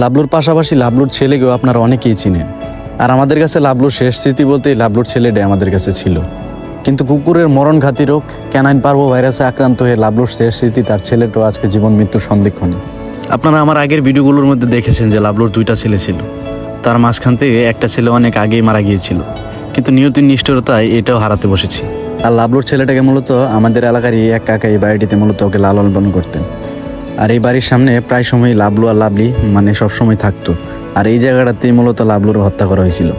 লাবলুর পাশাপাশি লাবলুর ছেলেকেও আপনারা অনেকেই চিনেন। আর আমাদের কাছে লাবলুর শেষ স্মৃতি বলতেই লাবলুর ছেলেটাই আমাদের কাছে ছিল। কিন্তু কুকুরের মরণঘাতী রোগ ক্যানাইন পার্বো ভাইরাসে আক্রান্ত হয়ে লাবলুর শেষ স্মৃতি তার ছেলেটাও আজকে জীবন মৃত্যুর সন্দিক্ষণে আপনারা আমার আগের ভিডিওগুলোর মধ্যে দেখেছেন যে লাবলুর দুইটা ছেলে ছিল। তার মাঝখান থেকে একটা ছেলে অনেক আগেই মারা গিয়েছিল। কিন্তু নিয়তির নিষ্ঠুরতায় এটাও হারাতে বসেছি। আর লাবলুর ছেলেটাকে মূলত আমাদের এলাকারই এক কাকা এই বাড়িটিতে মূলত ওকে লালন পালন করতেন। আর এই বাড়ির সামনে প্রায় সময় লাবলু আর লাবলি মানে সব সময় থাকতো। আর এই জায়গাটাতেই মূলত লাবলুর হত্যা করা হয়েছিল।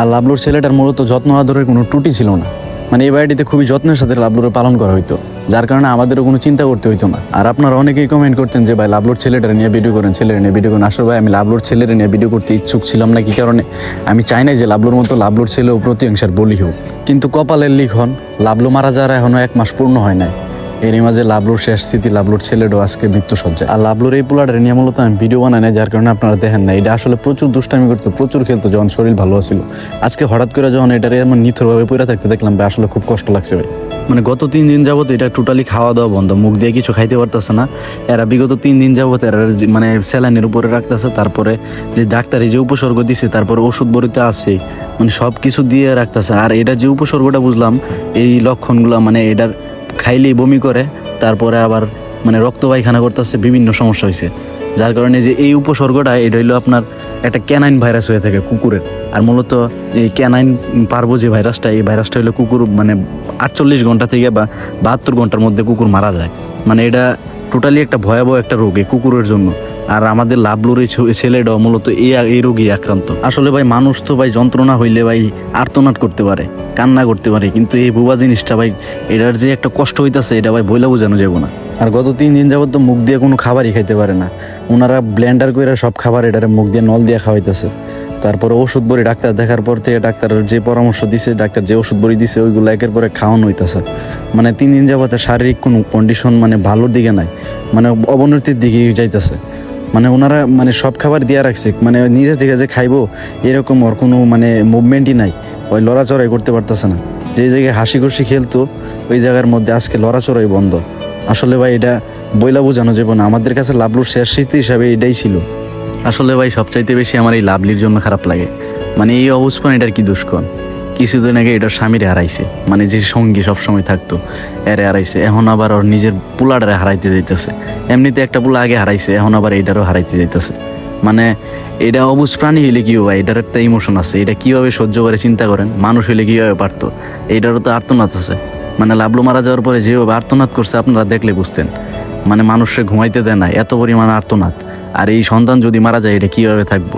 আর লাবলুর ছেলেটার মূলত যত্ন আদরের কোনো ত্রুটি ছিল না। মানে এই বাড়িটিতে খুবই যত্নের সাথে লাবলুর পালন করা হইতো, যার কারণে আমাদেরও কোনো চিন্তা করতে হইতো না। আর আপনারা অনেকেই কমেন্ট করতেন যে, ভাই, লাবলুর ছেলেটার নিয়ে ভিডিও করেন ছেলের নিয়ে ভিডিও করেন। আসলে ভাই, আমি লাবলুর ছেলের নিয়ে ভিডিও করতে ইচ্ছুক ছিলাম না, কি কারণে? আমি চাই না যে লাবলুর মতো লাবলুর ছেলেও প্রতিহিংসার বলি হোক। কিন্তু কপালের লিখন, লাবলু মারা যাওয়ার এখনও এক মাস পূর্ণ হয় নাই। এরই মাঝে লাবলুর শেষ স্মৃতি লাবলুর ছেলেটাও আজকে মৃত্যু সজ্জায় আর লাবলুর এই পোলাটার নিয়ে মূলত আমি ভিডিও বানাই না যার কারণে আপনারা দেখেন না এটা আসলে প্রচুর দুষ্টামি করতো প্রচুর খেলতো যখন শরীর ভালো ছিল আজকে হঠাৎ করে যখন এটারে এমন নিথরভাবে পড়ে থাকতে দেখলাম ভাই আসলে খুব কষ্ট লাগছে ভাই। মানে গত তিন দিন যাবত এটা টোটালি খাওয়া দাওয়া বন্ধ মুখ দিয়ে কিছু খাইতে পারতেছে না। এরা বিগত তিন দিন যাবত এরা মানে স্যালাইনের উপরে রাখতেছে তারপরে যে ডাক্তারি যে উপসর্গ দিছে তারপরে ওষুধ বড়িতে আছে মানে সব কিছু দিয়ে রাখতেছে। আর এটা যে উপসর্গটা বুঝলাম এই লক্ষণগুলো মানে এটার খাইলেই বমি করে, তারপরে আবার মানে রক্ত পায়খানা করতে করতেছে, বিভিন্ন সমস্যা হয়েছে যার কারণে যে এই উপসর্গটা, এটা হইল আপনার একটা ক্যানাইন ভাইরাস হয়ে থাকে কুকুরের। আর মূলত এই ক্যানাইন পারব যে ভাইরাসটা, এই ভাইরাসটা হলো কুকুর মানে আটচল্লিশ ঘণ্টা থেকে বা বাহাত্তর ঘণ্টার মধ্যে কুকুর মারা যায়। মানে এটা টোটালি একটা ভয়াবহ একটা রোগ এই কুকুরের জন্য। আর আমাদের লাভলুর ছেলেটাও মূলত এই এই রোগই আক্রান্ত। আসলে ভাই, মানুষ তো ভাই যন্ত্রণা হইলে ভাই আর্তনাদ করতে পারে, কান্না করতে পারে। কিন্তু এই বুবা জিনিসটা ভাই, এটার যে একটা কষ্ট হইতাছে, এটা ভাই বইলা বোঝানো যাব না। আর গত তিন দিন যাবত তো মুখ দিয়ে কোনো খাবারই খাইতে পারে না। ওনারা ব্লেন্ডার করে সব খাবার এটার মুখ দিয়ে নল দিয়ে খাওয়াইতেছে। তারপরে ওষুধ বড়ি ডাক্তার দেখার পর থেকে ডাক্তারের যে পরামর্শ দিছে, ডাক্তার যে ওষুধ বড়ি দিছে, ওইগুলো একের পরে খাওয়ানো হইতেছে। মানে তিন দিন যাবতে শারীরিক কোনো কন্ডিশন মানে ভালোর দিকে নাই মানে অবনতির দিকে যাইতেছে। মানে ওনারা মানে সব খাবার দিয়ে রাখছে মানে নিজে থেকে যে খাইবো, এরকম ওর কোনো মানে মুভমেন্টই নাই, ওই লড়াচড়াই করতে পারতেছে না। যে জায়গায় হাসি খুশি খেলতো, ওই জায়গার মধ্যে আজকে লড়াচড়াই বন্ধ। আসলে ভাই, এটা বইলা বোঝানো যাবে না, আমাদের কাছে লাভলুর শেষ স্মৃতি হিসাবে এটাই ছিল। আসলে ভাই, সবচাইতে বেশি আমার এই লাভলির জন্য খারাপ লাগে। মানে এই অবস্থান এটার কি দুষ্কর? কিছুদিন আগে এটার স্বামীরে হারাইছে। মানে যে সঙ্গী সবসময় থাকতো, এরে হারাইছে। এখন আবার ওর নিজের পোলাডারে হারাইতে যাইতেছে। এমনিতে একটা পোলা আগে হারাইছে, এখন আবার এটারও হারাইতে যাইতেছে। মানে এটা অবুজ প্রাণী হইলে কি ভাই, এটার একটা ইমোশন আছে। এটা কীভাবে সহ্য করে চিন্তা করেন? মানুষ হইলে কীভাবে পারতো? এটারও তো আর্তনাদ আছে। মানে লাভলু মারা যাওয়ার পরে যেভাবে আর্তনাদ করছে, আপনারা দেখলে বুঝতেন। মানে মানুষকে ঘুমাইতে দেয় না, এত পরিমাণ আর্তনাদ। আর এই সন্তান যদি মারা যায়, এটা কীভাবে থাকব?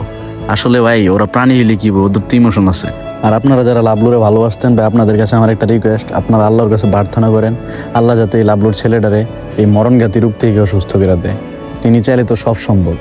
আসলে ভাই, ওরা প্রাণী হইলে কি ওদের তো ইমোশন আছে। আর আপনারা যারা লাভলুরে ভালোবাসতেন বা আপনাদের কাছে আমার একটা রিকোয়েস্ট আপনারা আল্লাহর কাছে প্রার্থনা করেন, আল্লাহ যাতে এই লাভলুর ছেলেটারে এই মরণঘাতী রূপ থেকে সুস্থ করে দেয়। তিনি চাইলে তো সব সম্ভব।